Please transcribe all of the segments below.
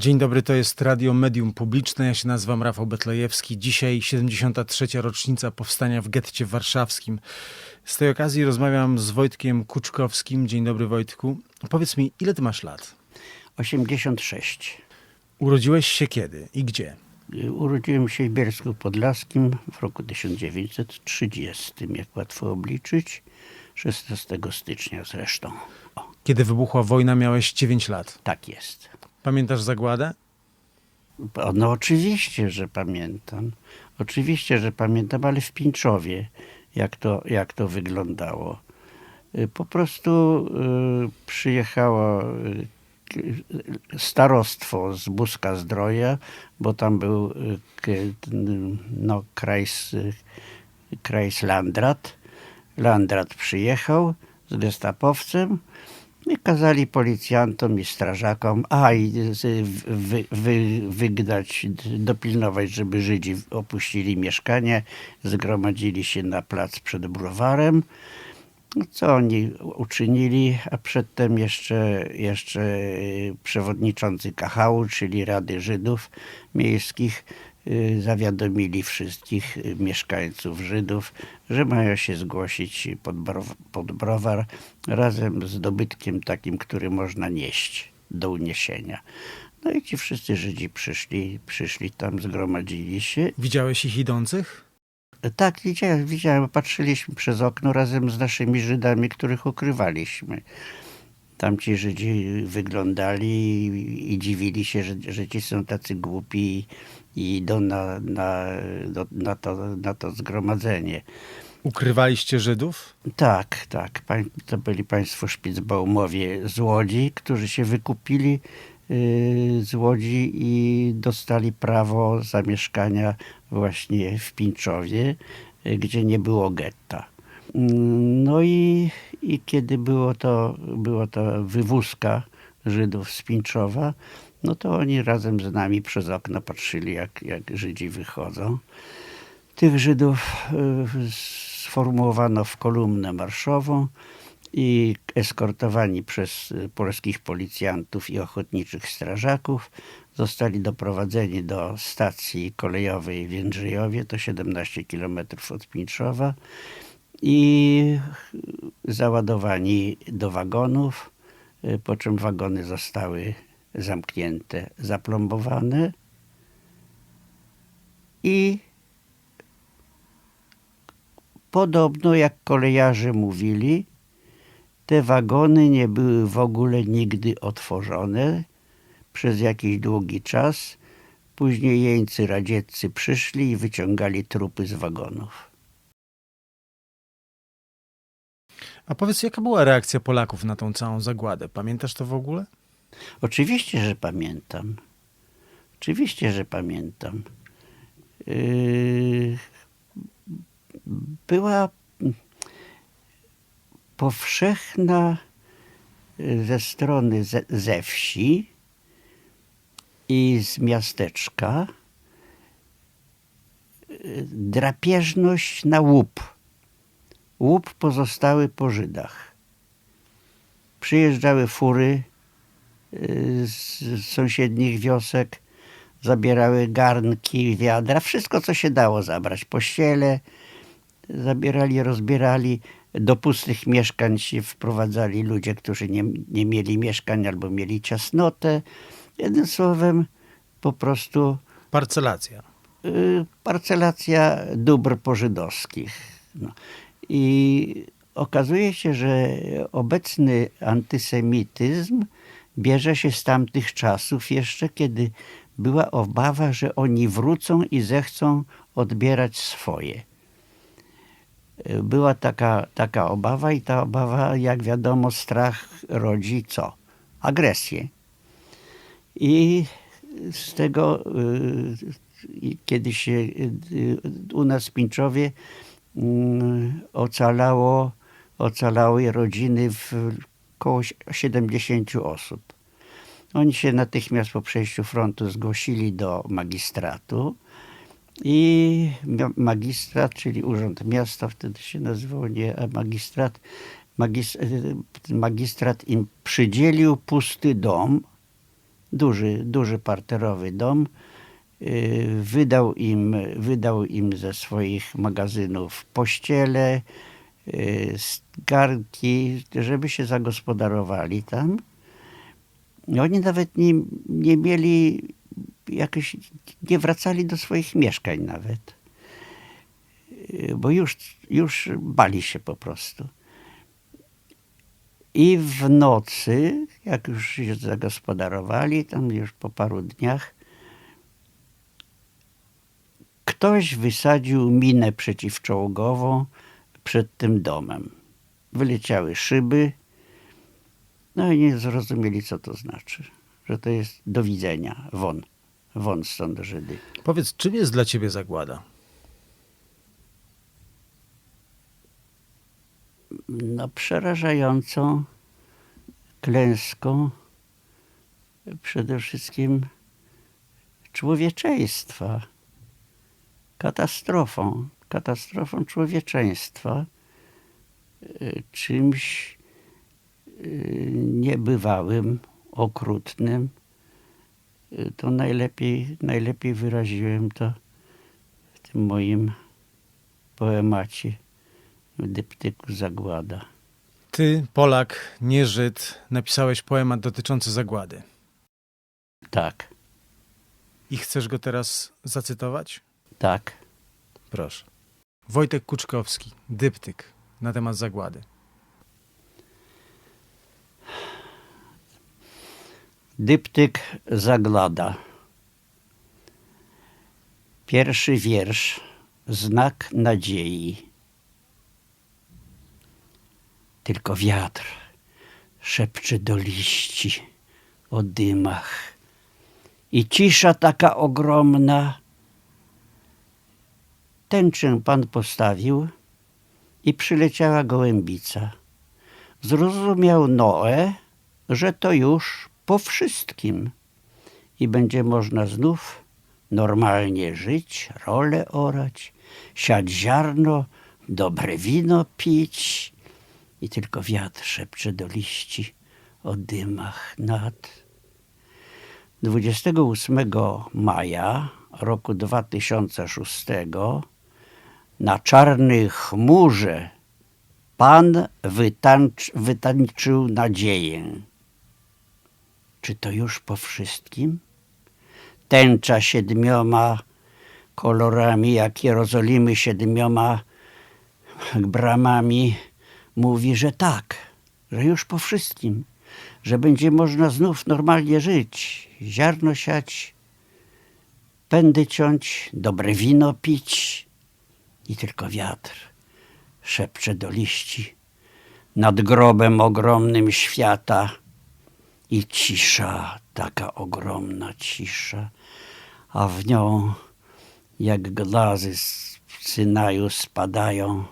Dzień dobry, to jest Radio Medium Publiczne. Ja się nazywam Rafał Betlejewski. Dzisiaj 73. rocznica powstania w getcie warszawskim. Z tej okazji rozmawiam z Wojtkiem Kuczkowskim. Dzień dobry, Wojtku. Powiedz mi, ile ty masz lat? 86. Urodziłeś się kiedy i gdzie? Urodziłem się w Bielsku Podlaskim w roku 1930, jak łatwo obliczyć. 16 stycznia zresztą. O, Kiedy wybuchła wojna, miałeś 9 lat. tak jest. Pamiętasz zagładę? No oczywiście, że pamiętam. Oczywiście, że pamiętam, ale w Pińczowie, jak to, jak to wyglądało. Y, Po prostu y, przyjechało y, starostwo z Buska Zdroja, bo tam był no, Kreis, y, Kreis Landrat. Landrat przyjechał z gestapowcem kazali policjantom i strażakom, a i wy, wy, wygnać, dopilnować, żeby Żydzi opuścili mieszkanie, zgromadzili się na plac przed browarem. Co oni uczynili, a przedtem jeszcze, jeszcze y, przewodniczący Kachału, czyli Rady Żydów Miejskich, zawiadomili wszystkich y, mieszkańców Żydów, że mają się zgłosić pod, pod browar razem z dobytkiem takim, który można nieść do uniesienia. No i ci wszyscy Żydzi przyszli, przyszli tam, zgromadzili się Widziałeś ich idących? tak, widziałem, widziałem. Patrzyliśmy przez okno razem z naszymi Żydami, których ukrywaliśmy. Tamci Żydzi wyglądali i, i dziwili się, że, że ci są tacy głupi i idą na, na, na, to, na to zgromadzenie. Ukrywaliście Żydów? Tak, tak. To byli państwo Szpicbaumowie z Łodzi, którzy się wykupili yy, z Łodzi i dostali prawo zamieszkania właśnie w Pińczowie, yy, gdzie nie było getta. Mm, No i, i kiedy było to, było to wywózka Żydów z Pińczowa, no to oni razem z nami przez okno patrzyli, jak, jak Żydzi wychodzą. Tych Żydów y, sformułowano w kolumnę marszową i eskortowani przez y, polskich policjantów i ochotniczych strażaków zostali doprowadzeni do stacji kolejowej w Jędrzejowie, to 17 km od Pińczowa i załadowani do wagonów, y, po czym wagony zostały zamknięte, zaplombowane i Podobno, jak kolejarze mówili, te wagony nie były w ogóle nigdy otworzone przez jakiś długi czas. Później jeńcy radzieccy przyszli i wyciągali trupy z wagonów. A powiedz, jaka była reakcja Polaków na tą całą zagładę? Pamiętasz to w ogóle? Oczywiście, że pamiętam. Oczywiście, że pamiętam. Yy, Była powszechna y, ze strony ze, ze wsi i z miasteczka y, drapieżność na łup. Łup pozostały po Żydach. Przyjeżdżały fury z sąsiednich wiosek, zabierały garnki, wiadra, wszystko co się dało zabrać, pościele, zabierali, rozbierali. Do pustych mieszkań się wprowadzali ludzie, którzy nie, nie mieli mieszkań albo mieli ciasnotę. Jednym słowem, po prostu Parcelacja. y, parcelacja dóbr pożydowskich. No. I okazuje się, że obecny antysemityzm bierze się z tamtych czasów jeszcze, kiedy była obawa, że oni wrócą i zechcą odbierać swoje. Y, Była taka, taka obawa i ta obawa, jak wiadomo, strach rodzi co? Agresję. I z tego, i kiedy się y, u nas w Pińczowie mm, ocalało, ocalały rodziny w około 70 osób. Oni się natychmiast po przejściu frontu zgłosili do magistratu i magistrat, czyli Urząd Miasta, wtedy się nazywał nie magistrat, magis, magistrat im przydzielił pusty dom duży, duży parterowy dom. Y, Wydał im, wydał im ze swoich magazynów pościele, y, garnki, żeby się zagospodarowali tam. Oni nawet nie, nie mieli jakoś, nie wracali do swoich mieszkań nawet. Y, Bo już, już bali się po prostu. I w nocy, jak już się zagospodarowali, tam już po paru dniach, ktoś wysadził minę przeciwczołgową przed tym domem. Wyleciały szyby, no i nie zrozumieli, co to znaczy. Że to jest do widzenia, won, won stąd Żydy. Powiedz, czym jest dla ciebie zagłada? no, przerażającą klęską przede wszystkim człowieczeństwa. Katastrofą, katastrofą człowieczeństwa, y, czymś y, niebywałym, okrutnym. Y, To najlepiej, najlepiej wyraziłem to w tym moim poemacie w dyptyku Zagłada. Ty, Polak, nie Żyd, napisałeś poemat dotyczący zagłady. Tak, I chcesz go teraz zacytować? tak. Proszę. Wojtek Kuczkowski, dyptyk na temat zagłady. Dyptyk Zaglada. Pierwszy wiersz. Znak nadziei. Tylko wiatr szepcze do liści o dymach. I cisza taka ogromna. Tęczę pan postawił i przyleciała gołębica. Zrozumiał Noe, że to już po wszystkim i będzie można znów normalnie żyć, rolę orać, siać ziarno, dobre wino pić i tylko wiatr szepcze do liści o dymach nad. 28 maja roku 2006 na czarnej chmurze Pan wytańcz, wytańczył nadzieję. Czy to już po wszystkim? Tęcza siedmioma kolorami, jak Jerozolimy siedmioma bramami, mówi, że tak, że już po wszystkim, że będzie można znów normalnie żyć, ziarno siać, pędy ciąć, dobre wino pić i tylko wiatr szepcze do liści nad grobem ogromnym świata i cisza, taka ogromna cisza, a w nią jak glazy z Synaju spadają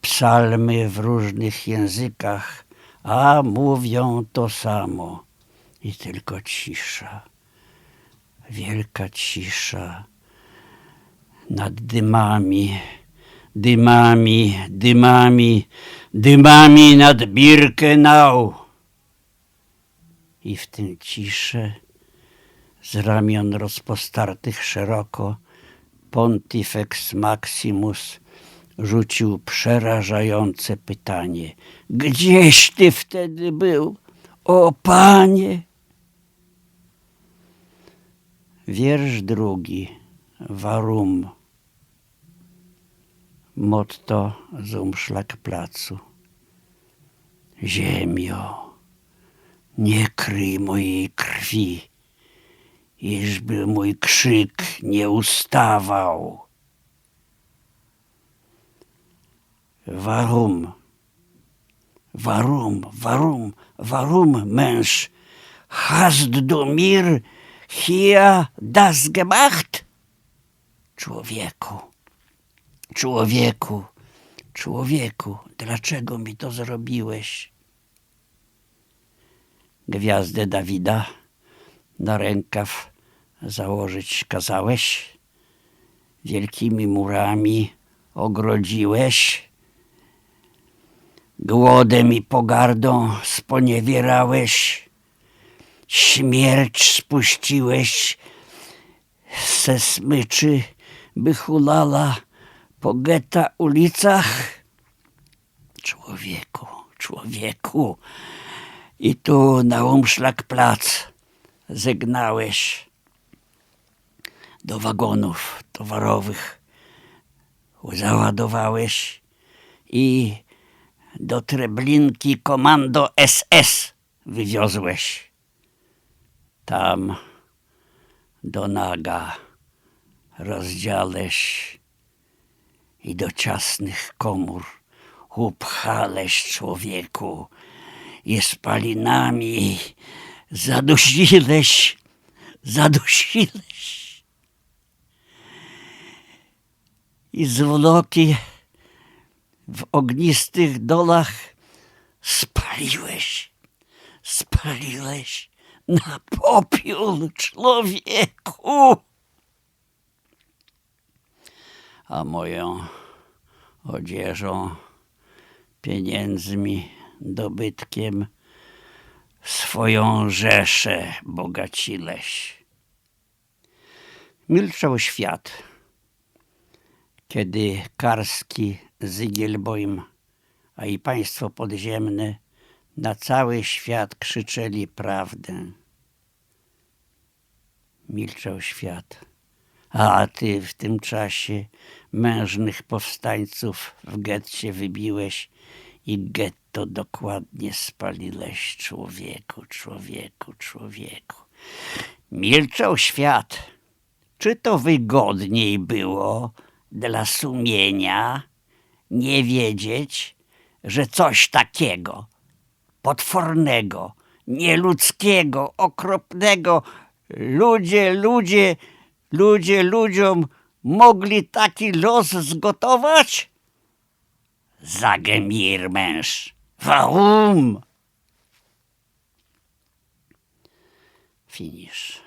psalmy w różnych językach, a mówią to samo i tylko cisza, wielka cisza nad dymami, dymami, dymami, dymami nad Birkenau. I w tym ciszę z ramion rozpostartych szeroko Pontifex Maximus rzucił przerażające pytanie. Gdzieś ty wtedy był, o panie? Wiersz drugi. Warum. Motto z Umszlakplacu. Ziemio, nie kryj mojej krwi, iżby mój krzyk nie ustawał. Warum? Warum, warum, warum, męż? Hast du mir hier das gemacht? Człowieku, człowieku, człowieku, dlaczego mi to zrobiłeś? Gwiazdę Dawida na rękaw założyć kazałeś, wielkimi murami ogrodziłeś, głodem i pogardą sponiewierałeś? Śmierć spuściłeś ze smyczy, by hulala po getta ulicach? Człowieku, człowieku, i tu na umszlak plac zegnałeś do wagonów towarowych, załadowałeś i do Treblinki komando SS wywiozłeś. Tam do naga rozdziałeś i do ciasnych komór upchałeś człowieku i spalinami zadusiłeś, zadusiłeś. I zwłoki w ognistych dolach spaliłeś, spaliłeś na popiół człowieku. A moją odzieżą, pieniędzmi, dobytkiem swoją rzeszę bogacileś. Milczał świat, kiedy Karski, Zygielboim, a i państwo podziemne na cały świat krzyczeli prawdę. Milczał świat. A ty w tym czasie mężnych powstańców w getcie wybiłeś i getto dokładnie spaliłeś człowieku, człowieku, człowieku. Milczał świat. Czy to wygodniej było dla sumienia nie wiedzieć, że coś takiego potwornego, nieludzkiego, okropnego ludzie, ludzie, ludzie ludziom mogli taki los zgotować? Sage mir, Mensch, warum? Finish.